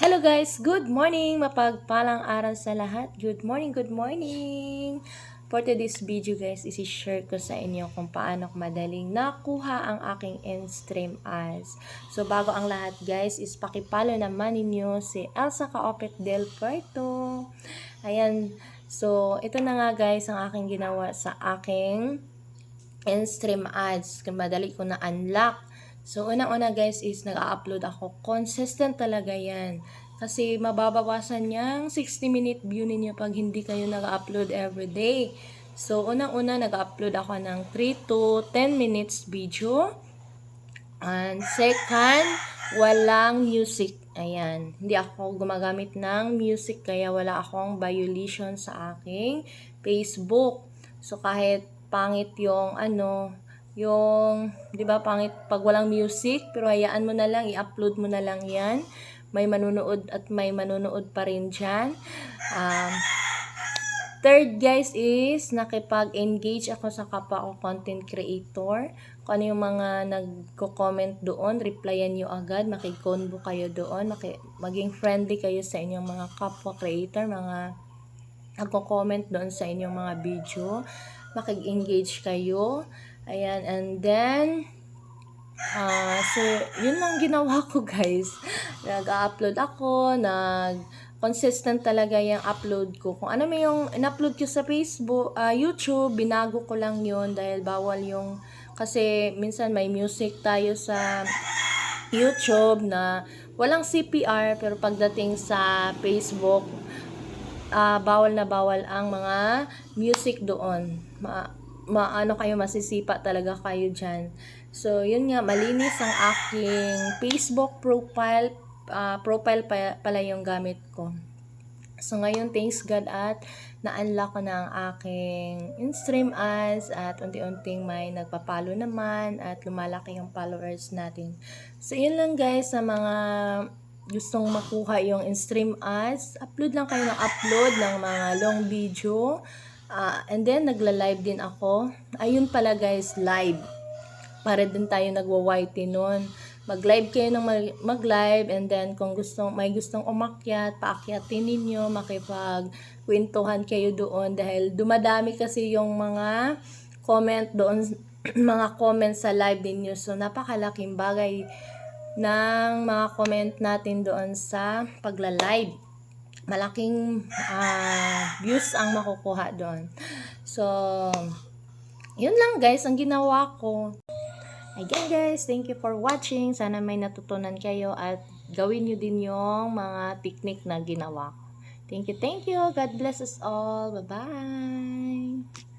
Hello guys, good morning! Mapagpalang araw sa lahat. Good morning, good morning! For today's video guys, isi-share ko sa inyo kung paano madaling nakuha ang aking in-stream ads. So bago ang lahat guys, is pakipalo naman ninyo si Elsa Kaopet del Puerto. Ayan, so ito na nga guys ang aking ginawa sa aking in-stream ads. Madali ko na unlock. So, unang-una guys is nag-upload ako. Consistent talaga yan. Kasi mababawasan niyang 60-minute view ninyo pag hindi kayo nag-upload everyday. So, unang-una nag-upload ako ng 3 to 10 minutes video. And second, walang music. Ayan. Hindi ako gumagamit ng music kaya wala akong violation sa aking Facebook. So, kahit pangit yung ano, yung, di ba, pangit pag walang music, pero hayaan mo na lang, i-upload mo na lang yan. May manunood at may manunood pa rin dyan. Um, third, guys, is nakipag-engage ako sa kapwa ko content creator. Kung ano yung mga nagko-comment doon, replyan nyo agad, makikonbo kayo doon, maki, maging friendly kayo sa inyong mga kapwa creator, mga nagko-comment doon sa inyong mga video, makig-engage kayo. Ayan, and then, ah so, yun lang ginawa ko guys. Nag-upload ako, nag, consistent talaga yung upload ko. Kung ano may yung in-upload ko sa Facebook, ah, YouTube, binago ko lang yun dahil bawal yung, kasi minsan may music tayo sa YouTube na walang CPR pero pagdating sa Facebook, ah bawal na bawal ang mga music doon. Ma, maano kayo masisipa talaga kayo diyan. So, yun nga malinis ang aking Facebook profile ah, profile pa, pala yung gamit ko. So, ngayon, thanks God at na-unlock ko na ang aking in-stream ads at unti-unting may nagpapalo naman at lumalaki yung followers natin. So, yun lang guys sa mga gustong makuha yung in-stream ads. Upload lang kayo ng upload ng mga long video. Ah, and then, nagla-live din ako. Ayun pala guys, live. Para din tayo nagwa-whitey noon mag-live kayo ng mag- mag-live and then kung gustong may gustong umakyat, paakyatin ninyo, makipag kwentuhan kayo doon dahil dumadami kasi yung mga comment doon, mga comment sa live ninyo. So, napakalaking bagay ng mga comment natin doon sa pagla-live. Malaking ah, views ang makukuha doon. So, yun lang guys, ang ginawa ko. Again guys, thank you for watching. Sana may natutunan kayo at gawin nyo din yung mga technique na ginawa ko. Thank you, thank you. God bless us all. Bye-bye.